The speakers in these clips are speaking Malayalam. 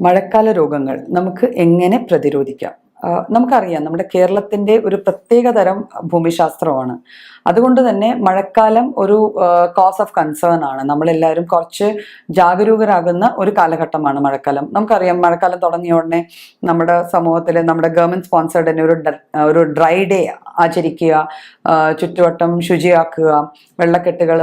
മഴക്കാല രോഗങ്ങൾ നമുക്ക് എങ്ങനെ പ്രതിരോധിക്കാം? നമുക്കറിയാം നമ്മുടെ കേരളത്തിന്റെ ഒരു പ്രത്യേക തരം ഭൂമിശാസ്ത്രമാണ്. അതുകൊണ്ട് തന്നെ മഴക്കാലം ഒരു കോസ് ഓഫ് കൺസേൺ ആണ്. നമ്മളെല്ലാവരും കുറച്ച് ജാഗരൂകരാകുന്ന ഒരു കാലഘട്ടമാണ് മഴക്കാലം. നമുക്കറിയാം മഴക്കാലം തുടങ്ങിയ ഉടനെ നമ്മുടെ സമൂഹത്തിൽ നമ്മുടെ ഗവൺമെന്റ് സ്പോൺസേർഡ് തന്നെ ഒരു ഒരു ഡ്രൈ ഡേ ആചരിക്കുക ചുറ്റുവട്ടം ശുചിയാക്കുക വെള്ളക്കെട്ടുകൾ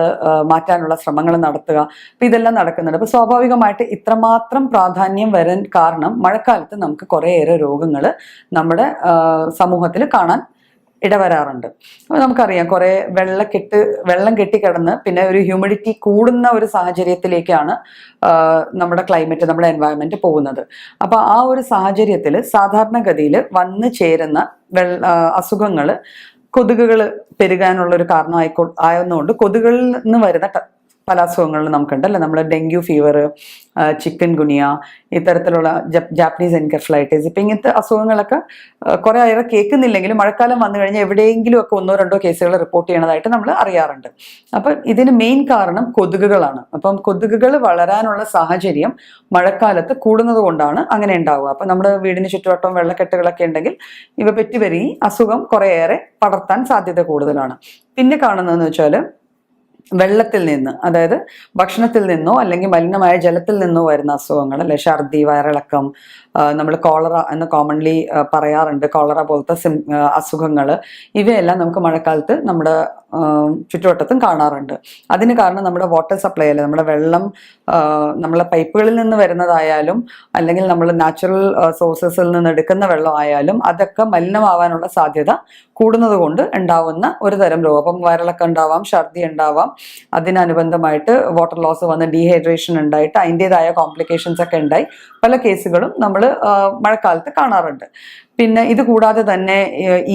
മാറ്റാനുള്ള ശ്രമങ്ങൾ നടത്തുക. അപ്പം ഇതെല്ലാം നടക്കുന്നുണ്ട്. അപ്പോൾ സ്വാഭാവികമായിട്ട് ഇത്രമാത്രം പ്രാധാന്യം വരാൻ കാരണം മഴക്കാലത്ത് നമുക്ക് കുറേയേറെ രോഗങ്ങൾ നമ്മുടെ സമൂഹത്തിൽ കാണാൻ ഇടവരാറുണ്ട്. അപ്പോൾ നമുക്കറിയാം കുറേ വെള്ളക്കെട്ട് വെള്ളം കെട്ടിക്കിടന്ന് പിന്നെ ഒരു ഹ്യൂമിഡിറ്റി കൂടുന്ന ഒരു സാഹചര്യത്തിലേക്കാണ് നമ്മുടെ ക്ലൈമറ്റ് നമ്മുടെ എൻവയൺമെന്റ് പോകുന്നത്. അപ്പോൾ ആ ഒരു സാഹചര്യത്തിൽ സാധാരണഗതിയിൽ വന്നു ചേരുന്ന വെള്ള അസുഖങ്ങൾ കൊതുകുകൾ പെരുകാനുള്ള ഒരു കാരണമായിക്കോ ആയതുകൊണ്ട് കൊതുകളിൽ നിന്ന് വരുന്ന പല അസുഖങ്ങളിലും നമുക്കുണ്ട് അല്ലെ നമ്മൾ ഡെങ്കു ഫീവർ ചിക്കൻ ഗുനിയ ഇത്തരത്തിലുള്ള ജാപ്പനീസ് എൻകെഫ്ലൈറ്റിസ് ഇപ്പം ഇങ്ങനത്തെ അസുഖങ്ങളൊക്കെ കുറേ ഏറെ കേൾക്കുന്നില്ലെങ്കിലും മഴക്കാലം വന്നു കഴിഞ്ഞാൽ എവിടെയെങ്കിലും ഒക്കെ ഒന്നോ രണ്ടോ കേസുകൾ റിപ്പോർട്ട് ചെയ്യണതായിട്ട് നമ്മൾ അറിയാറുണ്ട്. അപ്പം ഇതിന് മെയിൻ കാരണം കൊതുകുകളാണ്. അപ്പം കൊതുകുകൾ വളരാനുള്ള സാഹചര്യം മഴക്കാലത്ത് കൂടുന്നത് കൊണ്ടാണ് അങ്ങനെ ഉണ്ടാവുക. അപ്പം നമ്മുടെ വീടിന് ചുറ്റുവട്ടം വെള്ളക്കെട്ടുകളൊക്കെ ഉണ്ടെങ്കിൽ ഇവ പെറ്റുപെരുകി അസുഖം കുറേയേറെ പടർത്താൻ സാധ്യത കൂടുതലാണ്. പിന്നെ കാണുന്നതെന്ന് വെച്ചാൽ വെള്ളത്തിൽ നിന്ന് അതായത് ഭക്ഷണത്തിൽ നിന്നോ അല്ലെങ്കിൽ മലിനമായ ജലത്തിൽ നിന്നോ വരുന്ന അസുഖങ്ങൾ അല്ലെ ഛർദി വയറിളക്കം നമ്മൾ കോളറ എന്ന് കോമൺലി പറയാറുണ്ട്. കോളറ പോലത്തെ സിം അസുഖങ്ങൾ. ഇവയെല്ലാം നമുക്ക് മഴക്കാലത്ത് നമ്മുടെ ചുറ്റുവട്ടത്തും കാണാറുണ്ട്. അതിന് കാരണം നമ്മുടെ വാട്ടർ സപ്ലൈ അല്ലെ നമ്മുടെ വെള്ളം നമ്മളെ പൈപ്പുകളിൽ നിന്ന് വരുന്നതായാലും അല്ലെങ്കിൽ നമ്മൾ നാച്ചുറൽ സോഴ്സസിൽ നിന്ന് എടുക്കുന്ന വെള്ളമായാലും അതൊക്കെ മലിനമാവാനുള്ള സാധ്യത കൂടുന്നത് കൊണ്ട് ഉണ്ടാവുന്ന ഒരു തരം രോഗം. വയറിളക്കം ഉണ്ടാവാം ഛർദി ഉണ്ടാവാം അതിനനുബന്ധമായിട്ട് വാട്ടർ ലോസ് വന്ന് ഡീഹൈഡ്രേഷൻ ഉണ്ടായിട്ട് അതിന്റെതായ കോംപ്ലിക്കേഷൻസ് ഒക്കെ ഉണ്ടായി. പല കേസുകളും നമ്മൾ മഴക്കാലത്ത് കാണാറുണ്ട്. പിന്നെ ഇത് കൂടാതെ തന്നെ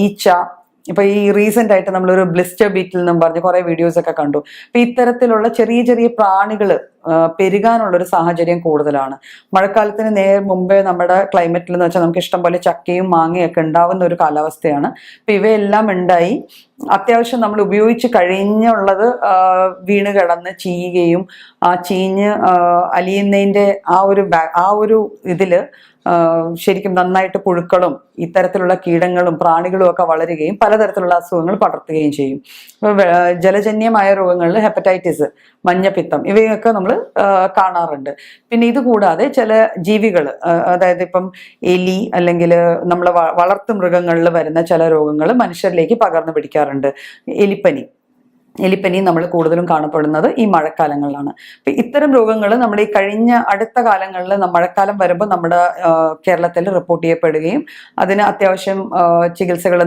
ഈച്ച. ഇപ്പൊ ഈ റീസെന്റ് ആയിട്ട് നമ്മളൊരു ബ്ലിസ്റ്റർ ബീറ്റിൽ നിന്നും പറഞ്ഞ് കുറെ വീഡിയോസ് ഒക്കെ കണ്ടു. അപ്പൊ ഇത്തരത്തിലുള്ള ചെറിയ ചെറിയ പ്രാണികൾ പെരുകാനുള്ള ഒരു സാഹചര്യം കൂടുതലാണ്. മഴക്കാലത്തിന് നേർ മുമ്പേ നമ്മുടെ ക്ലൈമറ്റിൽ എന്ന് വെച്ചാൽ നമുക്ക് ഇഷ്ടം പോലെ ചക്കയും മാങ്ങയും ഒക്കെ ഉണ്ടാവുന്ന ഒരു കാലാവസ്ഥയാണ്. അപ്പൊ ഇവയെല്ലാം ഉണ്ടായി. അത്യാവശ്യം നമ്മൾ ഉപയോഗിച്ച് കഴിഞ്ഞുള്ളത് വീണ് കിടന്ന് ചീയുകയും ആ ചീഞ്ഞ് അലിയുന്നതിന്റെ ആ ഒരു ആ ഒരു ഇതിൽ ശരിക്കും നന്നായിട്ട് പുഴുക്കളും ഇത്തരത്തിലുള്ള കീടങ്ങളും പ്രാണികളും ഒക്കെ വളരുകയും പലതരത്തിലുള്ള അസുഖങ്ങൾ പടർത്തുകയും ചെയ്യും. ജലജന്യമായ രോഗങ്ങളിൽ ഹെപ്പറ്റൈറ്റിസ് മഞ്ഞപ്പിത്തം ഇവയൊക്കെ നമ്മൾ കാണാറുണ്ട്. പിന്നെ ഇത് കൂടാതെ ചില ജീവികൾ അതായത് ഇപ്പം എലി അല്ലെങ്കിൽ നമ്മളെ വളർത്തു മൃഗങ്ങളിൽ വരുന്ന ചില രോഗങ്ങൾ മനുഷ്യരിലേക്ക് പകർന്നു പിടിക്കാറുണ്ട്. എലിപ്പനി. എലിപ്പനി നമ്മൾ കൂടുതലും കാണപ്പെടുന്നത് ഈ മഴക്കാലങ്ങളിലാണ്. അപ്പൊ ഇത്തരം രോഗങ്ങൾ നമ്മൾ ഈ കഴിഞ്ഞ അടുത്ത കാലങ്ങളിൽ മഴക്കാലം വരുമ്പോൾ നമ്മുടെ കേരളത്തിൽ റിപ്പോർട്ട് ചെയ്യപ്പെടുകയും അതിന് അത്യാവശ്യം ചികിത്സകൾ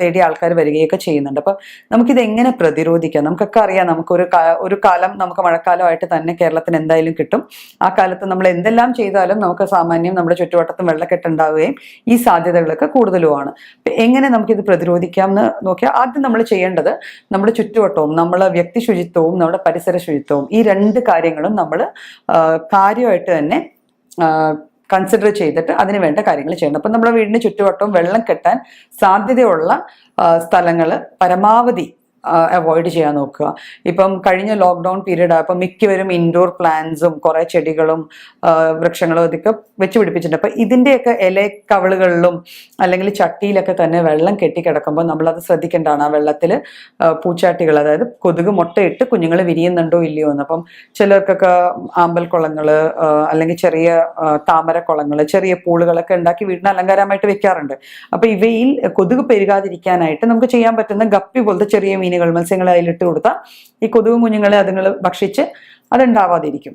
തേടി ആൾക്കാർ വരികയൊക്കെ ചെയ്യുന്നുണ്ട്. അപ്പൊ നമുക്കിത് എങ്ങനെ പ്രതിരോധിക്കാം? നമുക്കൊക്കെ അറിയാം നമുക്കൊരു ഒരു കാലം നമുക്ക് മഴക്കാലമായിട്ട് തന്നെ കേരളത്തിന് എന്തായാലും കിട്ടും. ആ കാലത്ത് നമ്മൾ എന്തെല്ലാം ചെയ്താലും നമുക്ക് സാമാന്യം നമ്മുടെ ചുറ്റുവട്ടത്തും വെള്ളക്കെട്ടുണ്ടാവുകയും ഈ സാധ്യതകളൊക്കെ കൂടുതലുമാണ്. എങ്ങനെ നമുക്കിത് പ്രതിരോധിക്കാം എന്ന് നോക്കിയാൽ ആദ്യം നമ്മൾ ചെയ്യേണ്ടത് നമ്മുടെ ചുറ്റുവട്ടവും നമ്മളെ വ്യക്തി ശുചിത്വവും നമ്മുടെ പരിസര ശുചിത്വവും ഈ രണ്ട് കാര്യങ്ങളും നമ്മൾ കാര്യമായിട്ട് തന്നെ കൺസിഡർ ചെയ്തിട്ട് അതിന് വേണ്ട കാര്യങ്ങൾ ചെയ്യണം. അപ്പം നമ്മുടെ വീടിന് ചുറ്റുവട്ടവും വെള്ളം കെട്ടാൻ സാധ്യതയുള്ള സ്ഥലങ്ങൾ പരമാവധി അവോയ്ഡ് ചെയ്യാൻ നോക്കുക. ഇപ്പം കഴിഞ്ഞ ലോക്ക്ഡൗൺ പീരീഡ് ആയപ്പോൾ മിക്കവരും ഇൻഡോർ പ്ലാന്റ്സും കുറേ ചെടികളും വൃക്ഷങ്ങളും ഇതൊക്കെ വെച്ച് പിടിപ്പിച്ചിട്ടുണ്ട്. അപ്പം ഇതിന്റെയൊക്കെ ഇലക്കവളുകളിലും അല്ലെങ്കിൽ ചട്ടിയിലൊക്കെ തന്നെ വെള്ളം കെട്ടിക്കിടക്കുമ്പോൾ നമ്മളത് ശ്രദ്ധിക്കേണ്ടതാണ്. ആ വെള്ളത്തിൽ പൂച്ചാട്ടികൾ അതായത് കൊതുക് മുട്ടയിട്ട് കുഞ്ഞുങ്ങൾ വിരിയുന്നുണ്ടോ ഇല്ലയോ എന്ന്. അപ്പം ചിലർക്കൊക്കെ ആമ്പൽക്കുളങ്ങൾ അല്ലെങ്കിൽ ചെറിയ താമര കുളങ്ങൾ ചെറിയ പൂളുകളൊക്കെ ഉണ്ടാക്കി വീടിന് അലങ്കാരമായിട്ട് വെക്കാറുണ്ട്. അപ്പൊ ഇവയിൽ കൊതുക് പെരുകാതിരിക്കാനായിട്ട് നമുക്ക് ചെയ്യാൻ പറ്റുന്ന ഗപ്പി പോലത്തെ ചെറിയ മീനുകൾ മത്സ്യങ്ങളെ അതിലിട്ട് കൊടുത്താൽ ഈ കൊതുക് കുഞ്ഞുങ്ങളെ അതുങ്ങൾ ഭക്ഷിച്ച് അതുണ്ടാവാതിരിക്കും.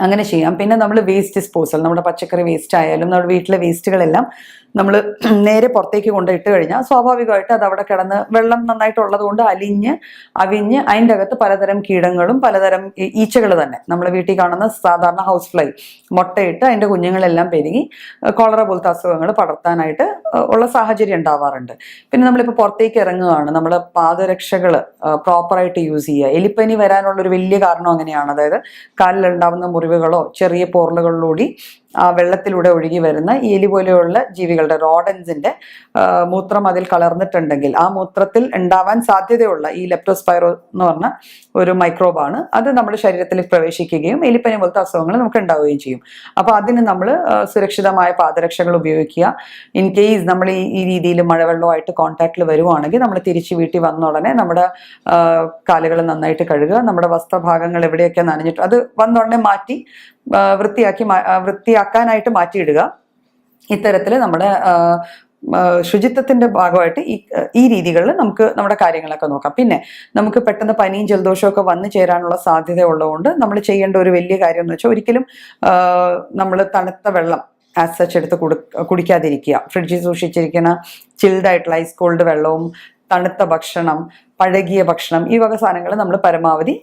അങ്ങനെ ചെയ്യാം. പിന്നെ നമ്മൾ വേസ്റ്റ് ഡിസ്പോസൽ നമ്മുടെ പച്ചക്കറി വേസ്റ്റ് ആയാലും നമ്മുടെ വീട്ടിലെ വേസ്റ്റുകളെല്ലാം നമ്മൾ നേരെ പുറത്തേക്ക് കൊണ്ട് ഇട്ട് കഴിഞ്ഞാൽ സ്വാഭാവികമായിട്ട് അത് അവിടെ കിടന്ന് വെള്ളം നന്നായിട്ടുള്ളത് കൊണ്ട് അലിഞ്ഞ് അവിഞ്ഞ് അതിന്റെ അകത്ത് പലതരം കീടങ്ങളും പലതരം ഈച്ചകൾ തന്നെ. നമ്മൾ വീട്ടിൽ കാണുന്ന സാധാരണ ഹൗസ് ഫ്ലൈ മുട്ടയിട്ട് അതിന്റെ കുഞ്ഞുങ്ങളെല്ലാം പെരുകി കോളറ പോലത്തെ അസുഖങ്ങൾ പടർത്താനായിട്ട് ഉള്ള സാഹചര്യം ഉണ്ടാവാറുണ്ട്. പിന്നെ നമ്മളിപ്പോൾ പുറത്തേക്ക് ഇറങ്ങുകയാണ്. നമ്മൾ പാദരക്ഷകൾ പ്രോപ്പറായിട്ട് യൂസ് ചെയ്യുക. എലിപ്പനി വരാനുള്ളൊരു വലിയ കാരണം അങ്ങനെയാണ്. അതായത് കാലിലുണ്ടാവുന്ന മുറിവ് മുറിവുകളോ ചെറിയ പോറലുകളിലൂടെ വെള്ളത്തിലൂടെ ഒഴുകി വരുന്ന ഈ എലി പോലെയുള്ള ജീവികളുടെ റോഡൻസിന്റെ മൂത്രം അതിൽ കലർന്നിട്ടുണ്ടെങ്കിൽ ആ മൂത്രത്തിൽ ഉണ്ടാവാൻ സാധ്യതയുള്ള ഈ ലെപ്റ്റോസ്പൈറോ എന്ന് പറഞ്ഞ ഒരു മൈക്രോബാണ് അത് നമ്മുടെ ശരീരത്തിൽ പ്രവേശിക്കുകയും എലിപ്പനി പോലത്തെ അസുഖങ്ങൾ നമുക്ക് ഉണ്ടാവുകയും ചെയ്യും. അപ്പോൾ അതിന് നമ്മൾ സുരക്ഷിതമായ പാദരക്ഷകൾ ഉപയോഗിക്കുക. ഇൻ കേസ് നമ്മൾ ഈ രീതിയിൽ മഴവെള്ളമായിട്ട് കോൺടാക്റ്റിൽ വരുവാണെങ്കിൽ നമ്മൾ തിരിച്ച് വീട്ടിൽ വന്ന ഉടനെ നമ്മുടെ കാലുകൾ നന്നായിട്ട് കഴുകുക. നമ്മുടെ വസ്ത്രഭാഗങ്ങൾ എവിടെയൊക്കെ നനഞ്ഞിട്ട് അത് വന്ന ഉടനെ മാറ്റി ആ, വൃത്തിയാക്കി വൃത്തിയാക്കാനായിട്ട് മാറ്റിയിടുക. ഇത്തരത്തിൽ നമ്മുടെ ശുചിത്വത്തിന്റെ ഭാഗമായിട്ട് ഈ ഈ രീതികളിൽ നമുക്ക് നമ്മുടെ കാര്യങ്ങളൊക്കെ നോക്കാം. പിന്നെ നമുക്ക് പെട്ടെന്ന് പനിയും ജലദോഷവും ഒക്കെ വന്നു ചേരാനുള്ള സാധ്യത ഉള്ളതുകൊണ്ട് നമ്മൾ ചെയ്യേണ്ട ഒരു വലിയ കാര്യം എന്ന് വെച്ചാൽ ഒരിക്കലും നമ്മൾ തണുത്ത വെള്ളം ആസ് സച്ച് എടുത്ത് കൊടു കുടിക്കാതിരിക്കുക. ഫ്രിഡ്ജിൽ സൂക്ഷിച്ചിരിക്കുന്ന ചിൽഡായിട്ടുള്ള ഐസ് കോൾഡ് വെള്ളവും തണുത്ത ഭക്ഷണം പഴകിയ ഭക്ഷണം ഈ വക സാധനങ്ങൾ നമ്മൾ പരമാവധി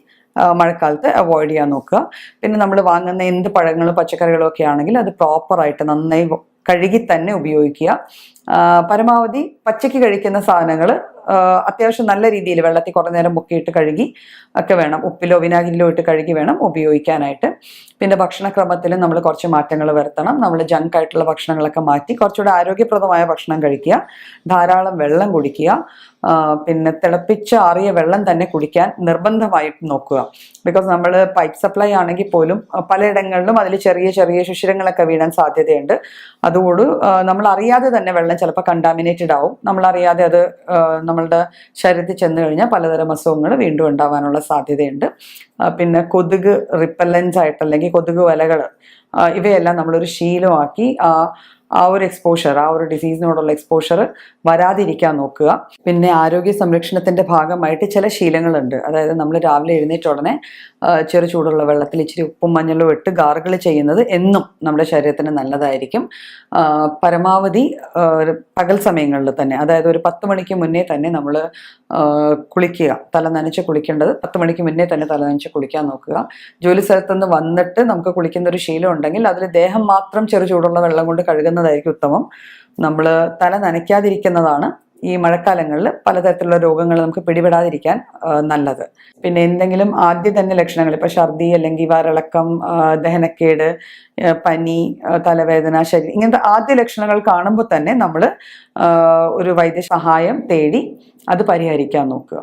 മഴക്കാലത്ത് അവോയ്ഡ് ചെയ്യാൻ നോക്കുക. പിന്നെ നമ്മൾ വാങ്ങുന്ന എന്ത് പഴങ്ങളും പച്ചക്കറികളും ഒക്കെ ആണെങ്കിൽ അത് പ്രോപ്പറായിട്ട് നന്നായി കഴുകി തന്നെ ഉപയോഗിക്കുക. പരമാവധി പച്ചയ്ക്ക് കഴിക്കുന്ന സാധനങ്ങൾ അത്യാവശ്യം നല്ല രീതിയിൽ വെള്ളത്തിൽ കുറേ നേരം മുക്കിയിട്ട് കഴുകി ഒക്കെ വേണം. ഉപ്പിലോ വിനാഗിരിലോ ഇട്ട് കഴുകി വേണം ഉപയോഗിക്കാനായിട്ട്. പിന്നെ ഭക്ഷണക്രമത്തിൽ നമ്മൾ കുറച്ച് മാറ്റങ്ങൾ വരുത്തണം. നമ്മൾ ജങ്ക് ആയിട്ടുള്ള ഭക്ഷണങ്ങളൊക്കെ മാറ്റി കുറച്ചുകൂടെ ആരോഗ്യപ്രദമായ ഭക്ഷണം കഴിക്കുക. ധാരാളം വെള്ളം കുടിക്കുക. പിന്നെ തിളപ്പിച്ച് ആറിയ വെള്ളം തന്നെ കുടിക്കാൻ നിർബന്ധമായിട്ട് നോക്കുക. ബിക്കോസ് നമ്മൾ പൈപ്പ് സപ്ലൈ ആണെങ്കിൽ പോലും ആ, പലയിടങ്ങളിലും അതിൽ ചെറിയ ചെറിയ ശുശിരങ്ങളൊക്കെ വീഴാൻ സാധ്യതയുണ്ട്. അതുകൊണ്ട് നമ്മൾ അറിയാതെ തന്നെ വെള്ളം ചിലപ്പോൾ കണ്ടാമിനേറ്റഡ് ആവും. നമ്മൾ അറിയാതെ അത് ആ, നമ്മളുടെ ശരീരത്തിൽ ചെന്ന് കഴിഞ്ഞാൽ പലതരം അസുഖങ്ങൾ വീണ്ടും ഉണ്ടാവാനുള്ള സാധ്യതയുണ്ട്. പിന്നെ കൊതുക് റിപ്പല്ലൻസ് ആയിട്ട് അല്ലെങ്കിൽ കൊതുക് വലകൾ ഇവയെല്ലാം നമ്മളൊരു ശീലമാക്കി ആ ഒരു എക്സ്പോഷർ ആ ഒരു ഡിസീസിനോടുള്ള എക്സ്പോഷർ വരാതിരിക്കാൻ നോക്കുക. പിന്നെ ആരോഗ്യ സംരക്ഷണത്തിന്റെ ഭാഗമായിട്ട് ചില ശീലങ്ങളുണ്ട്. അതായത് നമ്മൾ രാവിലെ എഴുന്നേറ്റ ഉടനെ ചെറു ചൂടുള്ള വെള്ളത്തിൽ ഇച്ചിരി ഉപ്പും മഞ്ഞളും ഇട്ട് ഗാർഗിൾ ചെയ്യുന്നത് എന്നും നമ്മുടെ ശരീരത്തിന് നല്ലതായിരിക്കും. പരമാവധി പകൽ സമയങ്ങളിൽ തന്നെ അതായത് ഒരു പത്ത് മണിക്ക് മുന്നേ തന്നെ നമ്മൾ കുളിക്കുക. തല നനച്ച് കുളിക്കേണ്ടത് പത്ത് മണിക്ക് മുന്നേ തന്നെ തല നനച്ച് കുളിക്കാൻ നോക്കുക. ജോലി സ്ഥലത്തുനിന്ന് വന്നിട്ട് നമുക്ക് കുളിക്കുന്ന ഒരു ശീലം ഉണ്ടെങ്കിൽ അതിൽ ദേഹം മാത്രം ചെറു ചൂടുള്ള വെള്ളം കൊണ്ട് കഴുകുന്നതായിരിക്കും ഉത്തമം. നമ്മൾ തല നനയ്ക്കാതിരിക്കുന്നതാണ് ഈ മഴക്കാലങ്ങളിൽ പലതരത്തിലുള്ള രോഗങ്ങൾ നമുക്ക് പിടിപെടാതിരിക്കാൻ നല്ലത്. പിന്നെ എന്തെങ്കിലും ആദ്യം തന്നെ ലക്ഷണങ്ങൾ ഇപ്പൊ ഛർദി അല്ലെങ്കിൽ വരളക്കം ദഹനക്കേട് പനി തലവേദന ശരീരം ഇങ്ങനത്തെ ആദ്യ ലക്ഷണങ്ങൾ കാണുമ്പോൾ തന്നെ നമ്മൾ ഒരു വൈദ്യസഹായം തേടി അത് പരിഹരിക്കാൻ നോക്കുക.